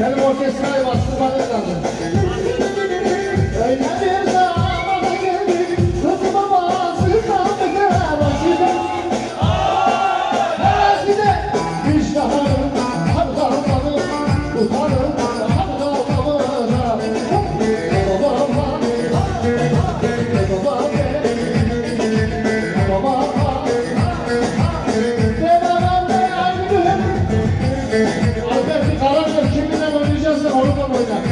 Benim orkestrayı bastırmanız lazım. Öyle bir zamana geldi, kızıma bazı kaldı başıda. Her gide iştahım, har kalmadı, utanım, har kalmadı. Babama, babama, babama, Alberti Karakır Uzak